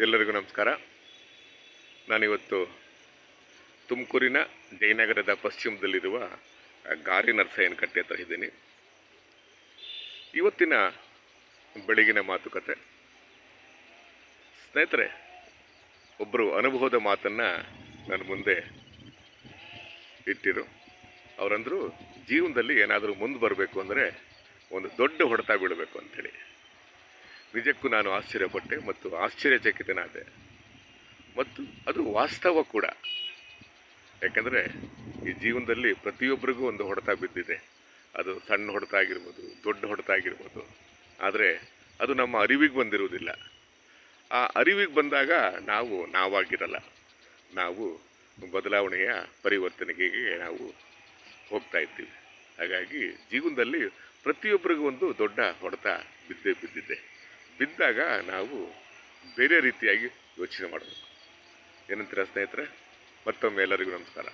ಎಲ್ಲರಿಗೂ ನಮಸ್ಕಾರ. ನಾನಿವತ್ತು ತುಮಕೂರಿನ ಜಯನಗರದ ಪಶ್ಚಿಮದಲ್ಲಿರುವ ಗಾರಿ ನರಸಯ್ಯನ ಕಟ್ಟೆ ಹತ್ರ ಇದ್ದೀನಿ. ಇವತ್ತಿನ ಬೆಳಗಿನ ಮಾತುಕತೆ. ಸ್ನೇಹಿತರೆ ಒಬ್ಬರು ಅನುಭವದ ಮಾತನ್ನು ನನ್ನ ಮುಂದೆ ಇಟ್ಟಿರು. ಅವರಂದರು, ಜೀವನದಲ್ಲಿ ಏನಾದರೂ ಮುಂದೆ ಬರಬೇಕು ಅಂದರೆ ಒಂದು ದೊಡ್ಡ ಹೊಡೆತ ಬೀಳಬೇಕು ಅಂಥೇಳಿ. ನಿಜಕ್ಕೂ ನಾನು ಆಶ್ಚರ್ಯಪಟ್ಟೆ ಮತ್ತು ಆಶ್ಚರ್ಯಚಕಿತನಾದೆ. ಮತ್ತು ಅದು ವಾಸ್ತವ ಕೂಡ. ಯಾಕಂದರೆ ಈ ಜೀವನದಲ್ಲಿ ಪ್ರತಿಯೊಬ್ಬರಿಗೂ ಒಂದು ಹೊಡೆತ ಬಿದ್ದಿದೆ. ಅದು ಸಣ್ಣ ಹೊಡೆತ ಆಗಿರ್ಬೋದು ದೊಡ್ಡ ಹೊಡೆತ ಆಗಿರ್ಬೋದು ಆದರೆ ಅದು ನಮ್ಮ ಅರಿವಿಗೆ ಬಂದಿರುವುದಿಲ್ಲ. ಆ ಅರಿವಿಗೆ ಬಂದಾಗ ನಾವು ನಾವಾಗಿರಲ್ಲ. ನಾವು ಬದಲಾವಣೆಯ ಪರಿವರ್ತನೆಗೆ ನಾವು ಹೋಗ್ತಾ ಇರ್ತೀವಿ. ಹಾಗಾಗಿ ಜೀವನದಲ್ಲಿ ಪ್ರತಿಯೊಬ್ಬರಿಗೂ ಒಂದು ದೊಡ್ಡ ಹೊಡೆತ ಬಿದ್ದೇ ಬಿದ್ದಿದೆ. ಬಿದ್ದಾಗ ನಾವು ಬೇರೆ ರೀತಿಯಾಗಿ ಯೋಚನೆ ಮಾಡಬೇಕು. ಏನಂತೀರ ಸ್ನೇಹಿತರೆ? ಮತ್ತೊಮ್ಮೆ ಎಲ್ಲರಿಗೂ ನಮಸ್ಕಾರ.